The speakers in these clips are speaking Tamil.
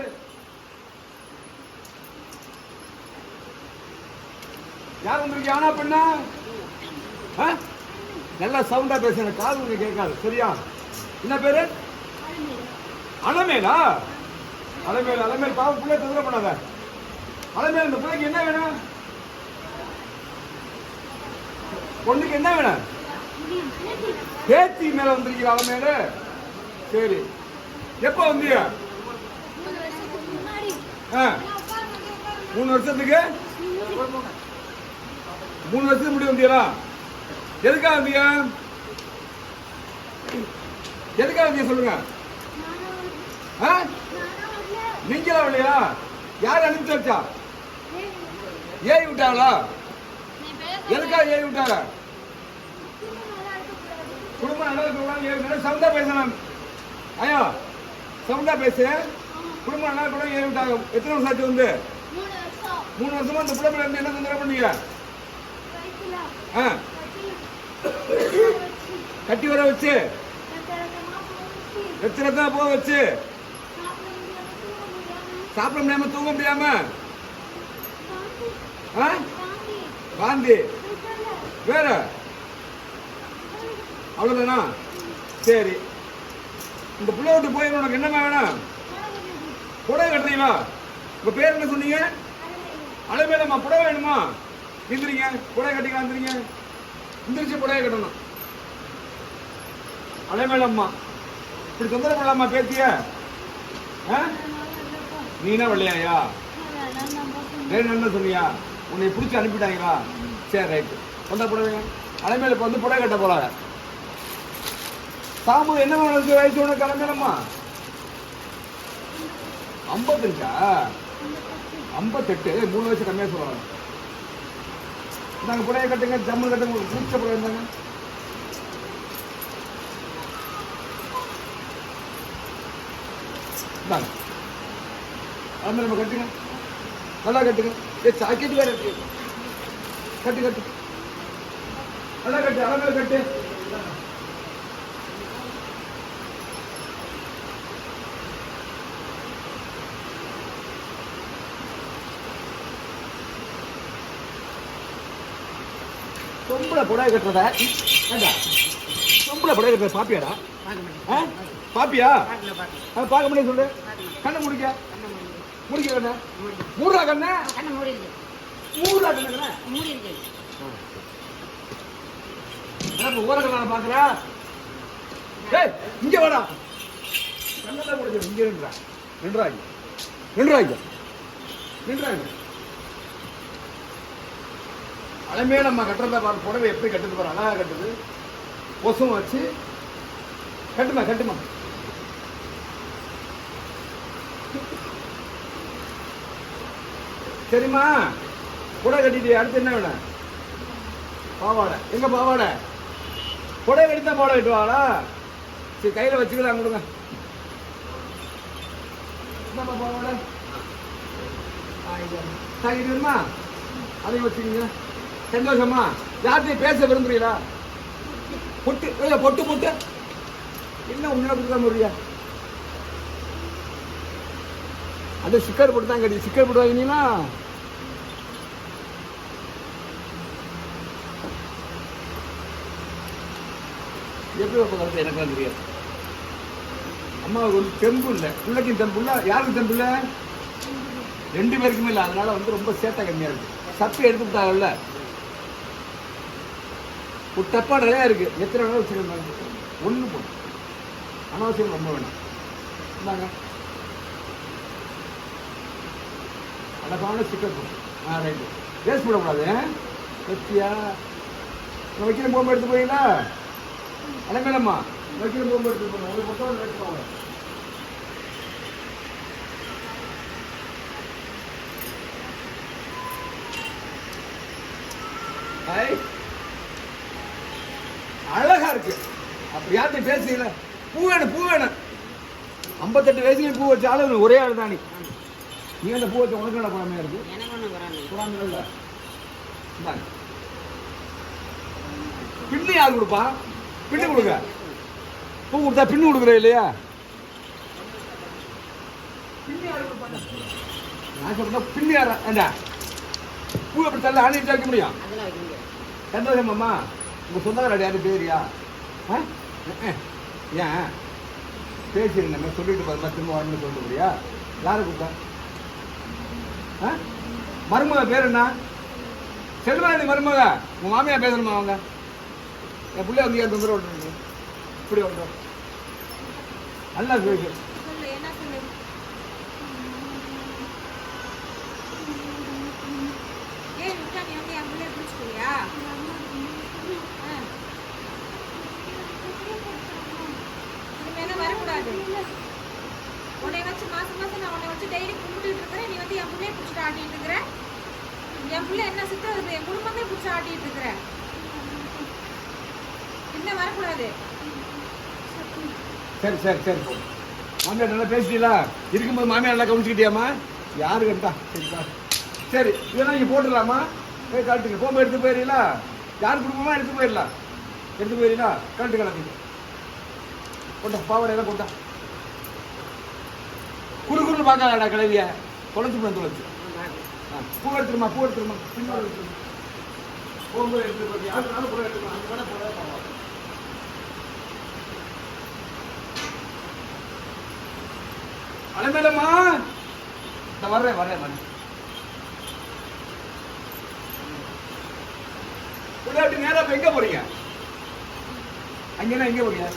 யாரு யார் வந்திருக்கீங்க? ஆனா பெண்ணா? நல்லா சவுண்டா பேசுற காது உங்களுக்கு கேட்காது. சரியா? என்ன பேரு? அலமேலா? அலமேல் அலமேல் பாவம் பிள்ளை தொந்தரவு பண்ணாத. அலமேல் இந்த பிள்ளைக்கு என்ன வேணும்? பொண்ணுக்கு என்ன வேணும்? பேத்தி மேல வந்திருக்கிற அலமேலு. சரி. எப்போ வந்தீங்க மூணு வருஷத்துக்கு? மூணு வருஷத்துக்கு முடி வந்தீங்களா எதுக்காக வந்தீங்க எதுக்காக வந்தீங்க சொல்லுங்க. ஆ? நீங்களா இல்லையா யார் அனுப்பிச்சு வச்சா? ஏறி விட்டாங்களா எதுக்காக ஏறி விட்டாங்க குடும்பம் நல்லா இருக்கக்கூடாது சவுண்டா பேசலாம். ஐயா சவுண்டா பேசு. குடும்பம் நல்லா இருக்கக்கூடாது ஏறி விட்டாங்க. எத்தனை வருஷம் ஆச்சு வந்து? மூணு வருஷமா. இந்த பிள்ளை இருந்து என்ன தொந்தரவு பண்ணீங்க? ஆ. கட்டி வர வச்சு? எத்தனை போக வச்சு? சாப்பிட முடியாம தூங்க முடியாம? வாந்தி வேற? அவ்வளவுதானா? சரி. இந்த பிள்ளை விட்டு போய் உனக்கு என்னமா வேணும்? புடவை கட்டுறீங்களா? உங்க பேர் என்ன சொன்னீங்க? அலைமேலம்மா புடவை வேணுமா? இருந்துறீங்க புடவை கட்டிக்கலாம் எந்திரிங்க எந்திரிச்சு புடவை கட்டணும். அலைமேலம்மா இப்படி தொந்தரவு பண்ணலாமா பேத்திய? ஆ? நீனா வெள்ளையாயா? வேணும் என்ன சொன்னியா? உன்னை பிடிச்சி அனுப்பிட்டாங்களா? சரி ரைட்டு கொண்ட புடவை அலைமேல இப்போ வந்து புடவை கட்ட போறாங்க. சாமு என்ன வயசு வயசு உனக்கு? ஐம்பத்தஞ்சா ஐம்பத்தெட்டு. மூணு வயசு கம்மியாக சொல்லுவாங்க நாங்கள் புடவை கட்டுங்க. ஜம்மு கட்டுங்க. உங்களுக்கு பிடிச்ச புடவை இருந்தாங்க. இந்தாங்க. நம்ம கட்டுங்க. நல்லா கட்டுங்க. ஏ சாக்கெட் வேறு இருக்கு. கட்டு கட்டு. நல்லா கட்டு. அழகா கட்டு. சொம்பளை புடவை கட்டுறத? சொம்பளை புடவை கட்டுறத பாப்பியாடா? பாப்பியா? அதை பார்க்க முடியும் சொல்லு. கண்ணை முடிக்க. முடிக்க கண்ணை. மூடுறா கண்ணை? மூடுறா கண்ணை என்ன ஓர கண்ணால பாக்குறா ஏய் இங்க வாடா. கண்ணெல்லாம் முடிஞ்சு இங்க நின்றா நின்றா இங்க நின்றா. இங்க நின்றா இங்க அலமே நம்ம கட்டுறத பாரு புடவை எப்படி கட்டுது பாரு அழகாக கட்டுது. கொசும் வச்சு கட்டுமா கட்டுமா? சரிம்மா புடவை கட்டிட்டு அடுத்து என்ன வேணும் பாவாடை. எங்க பாவாடை? புடவை கட்டி தான் பாவாடை கட்டுவாங்களா சரி கையில் வச்சுக்கலாம் கொடுங்க. என்னப்பா பாவாடை? சாக்கிட்டு வருமா அதையும் வச்சுக்கோங்க. சந்தோஷமா? யார்கிட்டயும் பேச விரும்புறீங்களா? பொட்டு பொட்டு பொட்டு. என்ன உண்மையா கொடுத்தா முடியா அது சிக்கர் போட்டு தான் கட்டி சிக்கர் போட்டு வாங்கினீங்களா? எப்படி வைப்ப கருத்து? எனக்கு தெரியாது. அம்மாவுக்கு வந்து தெம்பு இல்லை. பிள்ளைக்கும் தெம்பு இல்லை. யாருக்கும் தெம்பு இல்லை? ரெண்டு பேருக்குமே இல்லை. அதனால வந்து ரொம்ப சேட்டை கம்மியா இருக்கு. சத்து எடுத்துக்கிட்டாங்கல்ல டப்பா நிறையா இருக்குது எத்தனை வேணாலும் வச்சுக்கோங்க ஒன்று போதும். அனாவசியம் ரொம்ப வேணாம். இந்தாங்க. அழகான ஸ்டிக்கர் போடும் ஆ ரைட்டு வேஸ்ட் போடக்கூடாது. வெத்தியா இப்போ வைக்கிற போகும்போது எடுத்து போறீங்களா அலமேலம்மா. வைக்கிற போகும்போது எடுத்து போகணும் உங்களுக்கு மொத்தம் எடுத்து போகணும் Bye. அழகா இருக்கு. அப்படி யார்கிட்ட பேசுறீங்கள பூ வேணும் பூ வேணும். ஐம்பத்தெட்டு வயசுல பூ வச்ச ஆளு ஒரே ஆள் தான் நீ. அந்த பூ வச்ச உனக்கு என்ன பணமே இருக்கு? புறாங்க இல்ல. பின்னு யார் கொடுப்பா? பின்னு கொடுங்க. பூ கொடுத்தா பின்னு கொடுக்குற இல்லையா? நான் சொல்றேன் பின்னியார ஏண்டா? பூ எப்படி தள்ள ஆணி வைக்க முடியும்? சந்தோஷம் அம்மா உங்க சொந்தக்கார யாரும் பேரியா ஆ? ஏன்? பேசிருங்க நம்ம சொல்லிட்டு பார்த்தா திரும்ப வரணும்னு சொல்ல முடியா யாரை கூப்பிட்டா? ஆ? மருமக பேர் என்ன? செல்வராணி மருமக. உங்கள் மாமியா பேசணுமா அவங்க? என் பிள்ளை வந்து ஏன் தொந்தரவு விட்டுருங்க இப்படி விட்டுறோம் நல்லா பேசு ஏன் விட்டா நீ வந்து என் பிள்ளைய இனிமேல வரக்கூடாது. உன்னை வச்சு மாசம் மாசம் நான் உன்னை வச்சு டெய்லி கும்பிட்டுட்டு இருக்கிறேன். நீ வந்து என் பிள்ளைய பிடிச்சிட்டு ஆட்டிட்டு இருக்கிற. என் பிள்ளை என்ன சித்த இருக்கு? என் குடும்பமே பிடிச்சி ஆட்டிட்டு இருக்கிற. என்ன வரக்கூடாது. சரி சரி சரி. மாமியார் நல்லா பேசிட்டீங்களா? இருக்கும்போது மாமியார் நல்லா கவனிச்சுக்கிட்டியாமா யாரு கண்டா சரிப்பா சரி இதெல்லாம் இங்கே போட்டுடலாமா? போய் காட்டுங்க. போகும்போது எடுத்து போயிடலாம் யார் குடும்பமா? எடுத்து போயிடலாம். எடுத்து போயிடலாம் கழட்டு கலக்குங்க கொண்டா பாவடையெல்லாம் கொண்டா குறு குறு பார்க்காதடா கிளவிய தொலைச்சு பண்ண தொலைச்சு ஆ, பூ எடுத்துருமா பூ எடுத்துருமா. பின்னாடி எடுத்துருமா. போகும்போது எடுத்து யாருனாலும் கூட எடுத்துக்கலாம் அங்கே கூட போட பரவாயில்ல அலமேலம்மா. இந்த வர்றேன் வர்றேன் விளையாட்டு நேராக எங்கே எங்க போறீங்க? அங்கன்னா எங்க போறீங்க?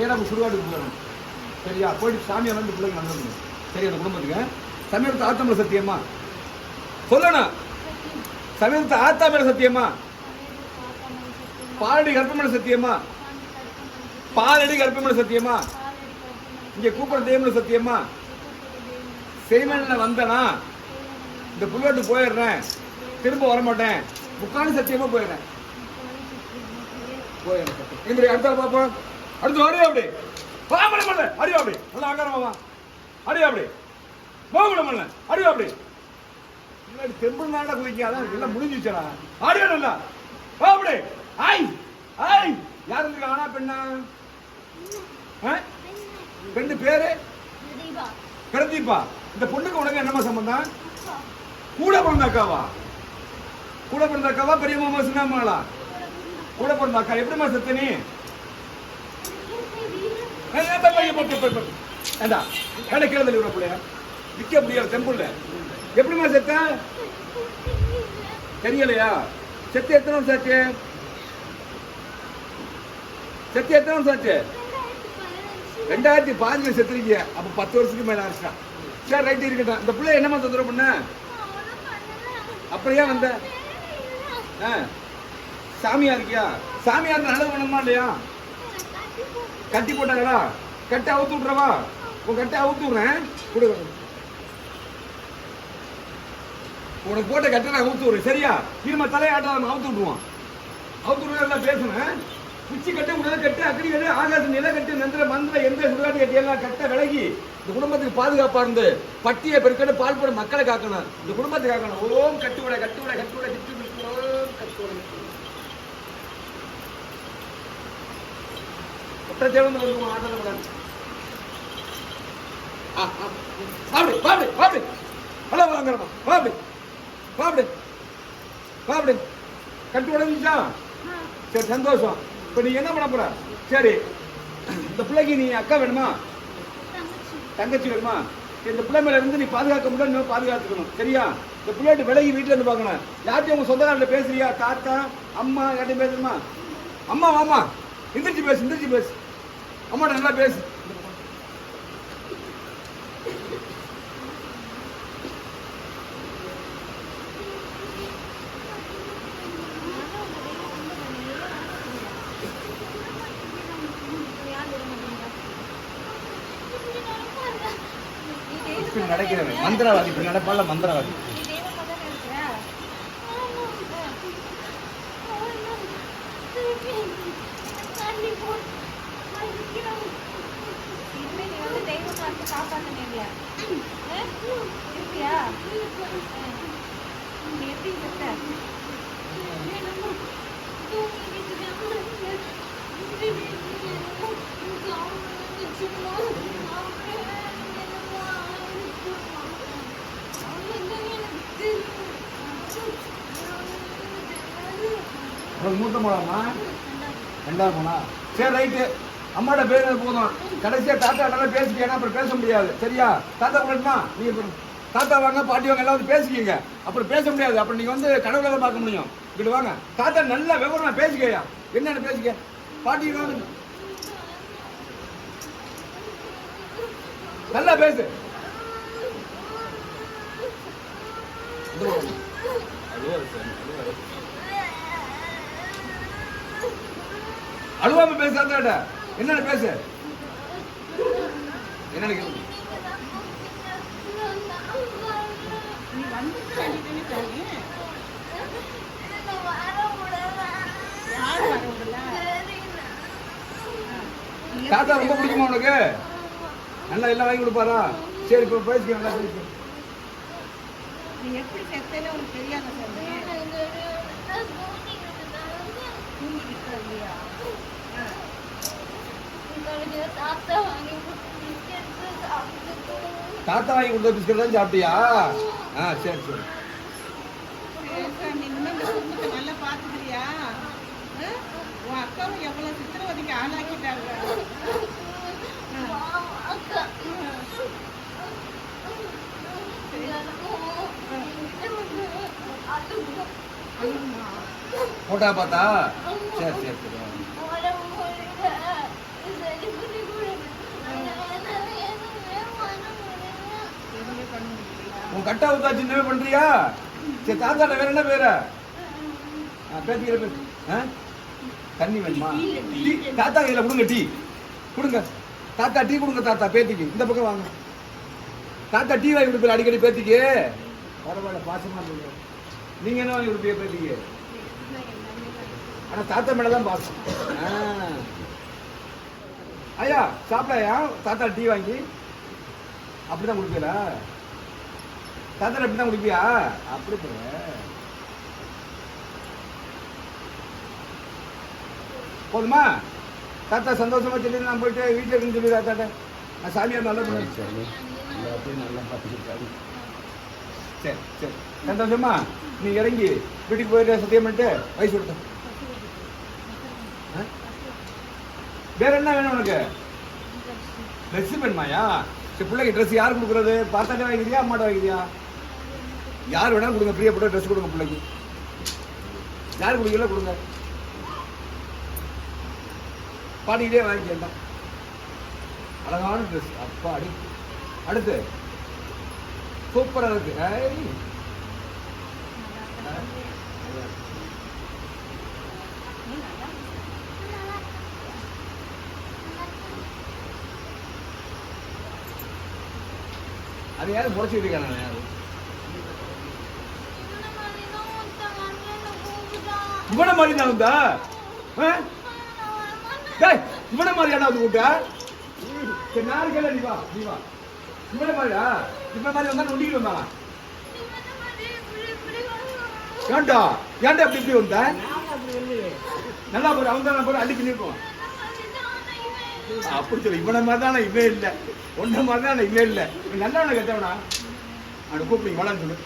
நேரா சுடுகாட்டுக்கு போகணும் சரியா? போயிட்டு சாமியை வந்து பிள்ளைங்க வந்துடணும் சரி அந்த குடும்பத்துக்கு சமீபத்தை ஆத்தமிழ சத்தியம்மா சொல்லணும். சமீபத்தை ஆத்தாமல சத்தியம்மா பாலடி கற்பமண சத்தியம்மா பாலடி கற்பமண சத்தியம்மா இங்க கூப்பிட தெய்வம்னு சத்தியம்மா செய்மன்ல வந்தனா? இந்த புல்லோட்டு போயிடுறேன். திரும்ப வர மாட்டேன் முக்காணி சத்தியமா போயிடுறேன். போயிடுறேன். சத்தியம். அடுத்த பாப்போம் அடுத்து அடியா அப்படி பாமல மல்ல அடியா அப்படி நல்லா ஆக்காரமா வா அடியா அப்படி பாமல மல்ல அடியா அப்படி முன்னாடி தெம்பு நாடா குதிக்க அதான் எல்லாம் முடிஞ்சிச்சடா அடியா நல்லா. வா அப்படி ஆய் ஆய். யார் இருக்கு? ஆனா பெண்ணா? பெண்ணு பேரு? பிரதீபா. இந்த பொண்ணுக்கு உனக்கு என்னமா சம்பந்தம்? கூட பிறந்த அக்காவா? கூட பிறந்த அக்காவா? பெரிய மாமா சின்ன கூட பிறந்த அக்கா. எப்படிமா செத்த நீ ஏய், ஏய், போய், போய், போய், போய், போய். ஏண்டா ஏண்டா? கீழே தள்ளி விட பிள்ளைய? நிக்க முடியாது தெம்புல எப்படிமா செத்த? தெரியலையா? செத்து எத்தனை வருஷம் ஆச்சு? செத்து எத்தனை வருஷம் ஆச்சு? ரெண்டாயிரத்தி பாஞ்சுல செத்துருக்கீங்க அப்ப பத்து வருஷத்துக்கு மேலே ஆச்சுட்டான் சரி ரைட் இருக்கட்டும். இந்த பிள்ளை என்னமா தொந்தரவு பண்ண? அப்புறம் ஏன் வந்த? ஆ, சாமியா இருக்கியா? சாமியா இருந்தா நல்லது பண்ணணுமா இல்லையா? கட்டி போட்டாங்களா கட்டை அவுத்து விட்றவா உன் கட்டை அவுத்து விடுறேன். கொடு. உனக்கு போட்ட கட்டை நான் அவுத்து விடுறேன். சரியா? திரும்ப தலையாட்டா நம்ம அவுத்து விட்டுருவான் அவுத்து விடுறது எல்லாம் பேசுனேன் குச்சி கட்டு உடனே கட்டு அக்கடி கட்டு ஆகாச நில கட்டு நந்திர மந்திர எந்த சுடுகாட்டு கட்டி எல்லாம் கட்ட விலகி இந்த குடும்பத்துக்கு பாதுகாப்பா இருந்து பட்டியை பெருக்கட்டு பால் போட மக்களை காக்கணும். இந்த குடும்பத்தை காக்கணும். ஓம் கட்டு விட கட்டு விட கட்டு விட கிட்டு கிட்டு ஓம் கட்டு விட கட்டு விட. ஒற்றை தேவன் ஆட்டல கூடாது ஆ, ஆ. பாப்படி ஹலோ வாங்கறமா பாப்படி பாப்படி பாப்படி கட்டு உடஞ்சிச்சா சரி சந்தோஷம் இப்போ நீ என்ன பண்ண போற சரி இந்த பிள்ளைக்கு நீ அக்கா வேணுமா தங்கச்சி வேணுமா இந்த பிள்ளை மேல இருந்து நீ பாதுகாக்க முடியல இன்னும் பாதுகாத்துக்கணும் சரியா இந்த பிள்ளைகிட்ட விலகி வீட்டுல இருந்து பார்க்கணும் யார்ட்டையும் உங்க சொந்தக்காரில் பேசுறியா தாத்தா அம்மா யார்ட்டையும் பேசணுமா அம்மா வாமா எந்திரிச்சு பேசு எந்திரிச்சு பேசு அம்மாட்ட நல்லா பேசு. நடக்கிறவன். மந்திரவாதி இப்படி நடப்பால மந்திரவாதி. Thank. இனிமே நீ வந்து தெய்வ பார்த்து காப்பாத்தினீங்களா இருக்கியா நீ எப்படி இருக்க மூத்த மலமா ரெண்டாவது மலா சரி ரைட்டு அம்மாட்ட பேர் போதும். கடைசியா தாத்தா நல்லா பேசிக்கேன்னா அப்புறம் பேச முடியாது. சரியா? தாத்தா கூடமா நீங்க தாத்தா வாங்க பாட்டி வாங்க எல்லாம் வந்து பேசிக்கிங்க. அப்புறம் பேச முடியாது. அப்புறம் நீங்க வந்து கடவுளை பார்க்க முடியும். இங்கிட்டு வாங்க. தாத்தா நல்லா விவரமா பேசிக்கையா என்னன்னு பேசிக்க. பாட்டி வாங்க. நல்லா பேசு. அழுவாம பேசாத என்னன்னு பேசு? என்னன்னு கேளு தாத்தா ரொம்ப பிடிக்குமா உனக்கு? நல்லா எல்லாம் வாங்கி கொடுப்பாரா? சரி இப்போ பேசிக்க நல்லா பேசு நீ எப்படி செத்தேன்னு உனக்கு தெரியாத தாத்தா வாங்கி கொடுத்த பிஸ்கட் தான் சாப்பிட்டியா? ஆ. சரி சரி. நல்லா பாத்துக்கிறியா ஆ? உன் அக்காவும் எவ்வளவு சித்திரவதைக்கு ஆளாக்கிட்டாங்க. போட்டா பார்த்தா? சரி சரி சரி. உன் கட்டா ஊத்தா சின்னவே பண்றியா? சரி தாத்தாட்ட வேற என்ன பேரு? பேத்திக்கிற பேர்? தண்ணி வேணுமா? டீ தாத்தா கையில் கொடுங்க டீ. கொடுங்க. தாத்தா டீ கொடுங்க தாத்தா பேத்திக்கு. இந்த பக்கம் வாங்க. தாத்தா டீ வாங்கி கொடுப்பீங்க அடிக்கடி பேத்திக்கு. பரவாயில்ல பாசமா இருக்கு நீங்க என்ன வாங்கி கொடுப்பீங்க பேத்திக்கு? ஆனா தாத்தா மேல தான் பாசம். ஐயா சாப்பிடாயா தாத்தா டீ வாங்கி? அப்படிதான் குடிப்பீங்களா தாத்தா அப்படி தான் குடிப்பியா? அப்படி போதுமா? தாத்தா சந்தோஷமா சொல்லி நான் போயிட்டு வீட்டில் இருக்குன்னு சொல்லி தாத்தாட்ட. நான் சாமியார் நல்லா சரி எல்லாத்தையும் நல்லா பார்த்துக்கிட்டாரு சரி சரி. சந்தோஷமா? நீ இறங்கி வீட்டுக்கு போயிட்டு சத்தியம் பண்ணிட்டு வயசு கொடுத்த? வேற என்ன வேணும் உனக்கு? ட்ரெஸ் வேணுமாயா சரி பிள்ளைக்கு ட்ரெஸ் யார் கொடுக்குறது? பார்த்தாலே வாங்கிக்கிறியா அம்மாட்ட வாங்கிக்கிறியா? யார் வேணாலும் கொடுங்க பிரியப்பட்ட ட்ரெஸ் கொடுங்க பிள்ளைக்கு. யார் கொடுக்கல கொடுங்க. பாடிக்கிட்டே வாங்கிக்கலாம் அழகான ட்ரெஸ் அப்பா அடி. அடுத்து. சூப்பராக இருக்கு. அது யாரும் முறைச்சிக்கிட்டு இருக்காங்க யாரும் இவனை மாதிரி தான் இவனை மாதிரி என்ன வந்து கூட்டா சரி நாளைக்கு எல்லாம் நீ வா நீ வா. இவனை மாதிரியா? இவனை மாதிரி வந்தா நொண்டிக்கிட்டு வந்தாங்க ஏன்டா? ஏன்டா அப்படி இப்படி வந்த? நல்லா போற அவங்க தான் போற அடிக்க நிற்போம் அப்படி சொல்லு இவனை மாதிரி தான் இவே இல்லை. ஒன்ன மாதிரி தான் இவே இல்லை. இவன் நல்லவனை கெட்டவனா? அவனை கூப்பிடுங்க வாடான்னு சொல்லு.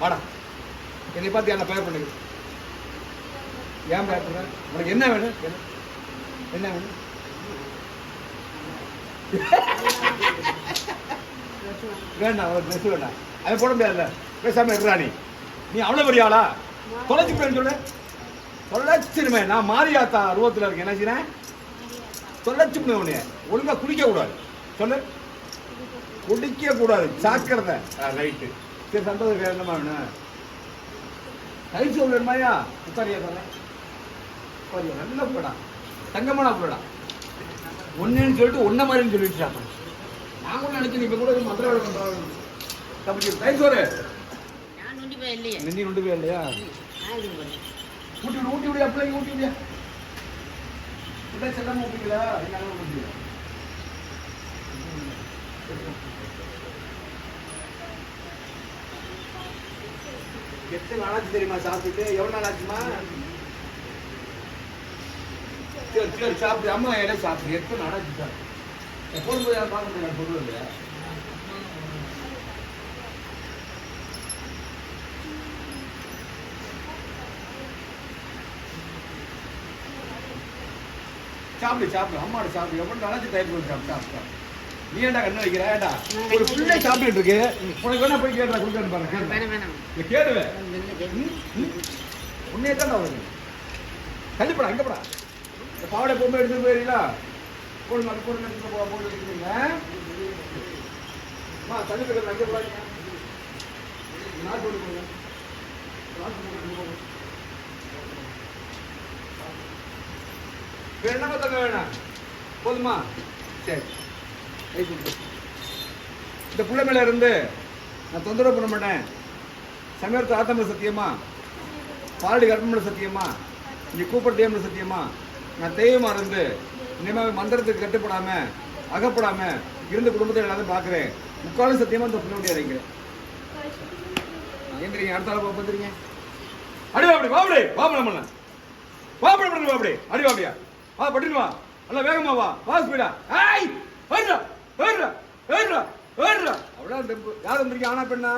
வாடா. என்னை பார்த்து என்ன பெயர் பண்ணுங்க. ஏன் பயப்படுற உனக்கு என்ன வேணும்? என்ன? வேணும்? வேண்டாம் அவளுக்கு ட்ரெஸ் வேண்டாம். அதை போட முடியாதுல்ல. பேசாம இருக்கிறா நீ. நீ அவ்வளோ பெரிய ஆளா? தொலைச்சு போயின்னு சொல்லு. தொலைச்சிருமே நான் மாரியாத்தா அருவத்தில் இருக்கேன். என்ன செய்யறேன் தொலைச்சு போய் உன்னைய. ஒழுங்காக குடிக்க கூடாது. சொல்லு. குடிக்க கூடாது. சாக்கிறத ரைட்டு சரி சந்தோஷம் வேறு என்னமா வேணும்? ரைஸ் சோறு வேணுமாயா உட்காரியா தரேன் உட்காரியா நல்ல போடா தங்கமான போடா ஒன்னுன்னு சொல்லிட்டு ஒன்ன மாதிரின்னு சொல்லிட்டு நான் கூட நினைச்சேன் இப்ப கூட வேலை பண்றாங்க தப்பிச்சு சோறு. நான் நொண்டி போய் இல்லையே. நெஞ்சி ஊட்டி விடு ஊட்டி விடு அப்படியே ஊட்டி விடு. உடனே செல்லாம ஊட்டிங்களா என்னால ஊட்டி எத்தனை நாளாச்சு தெரியுமா சாப்பிட்டு எவ்வளவு நாள் ஆச்சுமா சரி சரி சாப்பிடு. அம்மா இடம் சாப்பிடு. எத்தனை நாளாச்சு சாப்பிடு போகும்போது யாரும் பார்க்க முடியாது பொருள் இல்லையா சாப்பிடு சாப்பிடு. அம்மாடு சாப்பிடு. எவ்வளவு நாளாச்சு டைம் கொடுத்து சாப்பிடு சாப்பிடு சாப்பிடு. நீ ஏன்டா கண்ணு வைக்கிற? ஏன்டா? ஒரு பிள்ளை சாப்பிட்டுட்டு இருக்கு. உனக்கு வேணா போய் கேட்டா கொடுக்கணும் பாருங்க கேள்வி. உன்னையே தான் வருது கண்டிப்படா அங்க போடா. இந்த பாவடை பொம்மை எடுத்துட்டு போயிருங்களா போடுங்க அது போடுங்க எடுத்துட்டு போட்டு எடுத்துக்கோங்க அம்மா தண்ணி போய் அங்கே போடாதீங்க நாட்டு போட்டு போடுங்க என்னமா தங்க வேணாம்? போதுமா? சரி. இந்த பிள்ளை மேலே இருந்து நான் தொந்தரவு பண்ண மாட்டேன். சமயத்து ஆத்தமிழ சத்தியமா? பாலடி கர்ப்பமிழ சத்தியமா? இங்க கூப்பிட்டு சத்தியமா? நான் தெய்வமாக இருந்து இனிமேல் மந்திரத்துக்கு கட்டுப்படாம அகப்படாம இருந்த குடும்பத்தை எல்லாத்தையும் பார்க்குறேன். முக்காலும் சத்தியமாக இந்த புள்ள முடியாது எந்திரிங்க அடுத்த ஆள் பார்த்துருங்க அடி வாப்படி வாப்படி வாப்பட மண்ண வாப்பட பண்ணு வாப்படி அடி வாபியா வா பட்டினு வா. நல்லா வேகமா வா. வா ஸ்பீடா ஏய் ஏறுடா ஏறுடா ஏறுடா ஏறுடா. அவ்வளோ யார் வந்திருக்கீங்க? ஆனா பெண்ணா?